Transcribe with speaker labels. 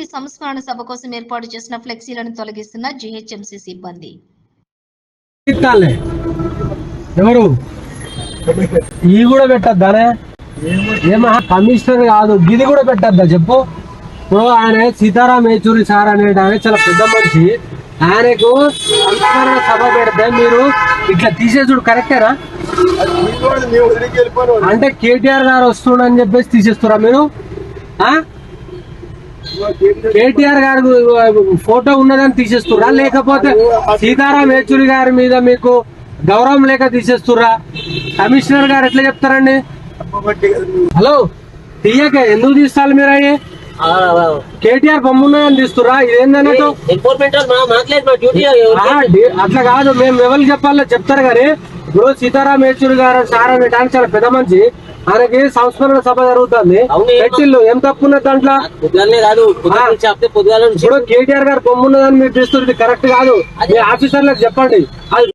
Speaker 1: ఈ సంస్మరణ సభ కోసం ఏర్పాటు చేసిన ఫ్లెక్సీలను తొలగిస్తున్న జీహెచ్ఎంసీ సిబ్బంది.
Speaker 2: ఎవరు? ఈ కూడా పెట్టద్దానే? ఏమా కమిషనర్ కాదు. గిది కూడా పెట్టద్దా చెప్పు. ఇప్పుడు ఆయన సీతారాం యేచూరి సార్ అనే ఆయన చాలా పెద్ద మనిషి. ఆయనకు సంస్మరణ సభ పెడితే మీరు ఇట్లా తీసేసుడు కరెక్టేనా అంటే కేటీఆర్ గారు వస్తుండని చెప్పేసి తీసేస్తురా మీరు? ఆ? కేటీఆర్ గారు ఫోటో ఉన్నదని తీసేస్తుర్రా? లేకపోతే సీతారాం యేచూరి గారి మీద మీకు గౌరవం లేక తీసేస్తుర్రా? కమిషనర్ గారు ఎట్లా చెప్తారండి? హలో తీయక ఎందుకు తీస్తారు మీరు అయ్యి? కేటీఆర్ బొమ్మ ఉన్నదని తీస్తుర్రా? ఇదేందన్నట్టు అట్లా కాదు మేము ఎవరికి చెప్పాలో చెప్తారు కానీ ఇప్పుడు సీతారాం యేచూరి గారు సార్ అనే ఆయన చాలా పెద్ద మనిషి ఆయనకి సంస్మరణ సభ జరుగుతుంది. పెట్టిల్లు ఏం తప్పు ఉన్నది దాంట్లో?
Speaker 3: కాదు.
Speaker 2: ఇప్పుడు కేటీఆర్ గారు బొమ్మ ఉన్నదని మీరు తీస్తుంది కరెక్ట్ కాదు. మీ ఆఫీసర్లకు చెప్పండి. అది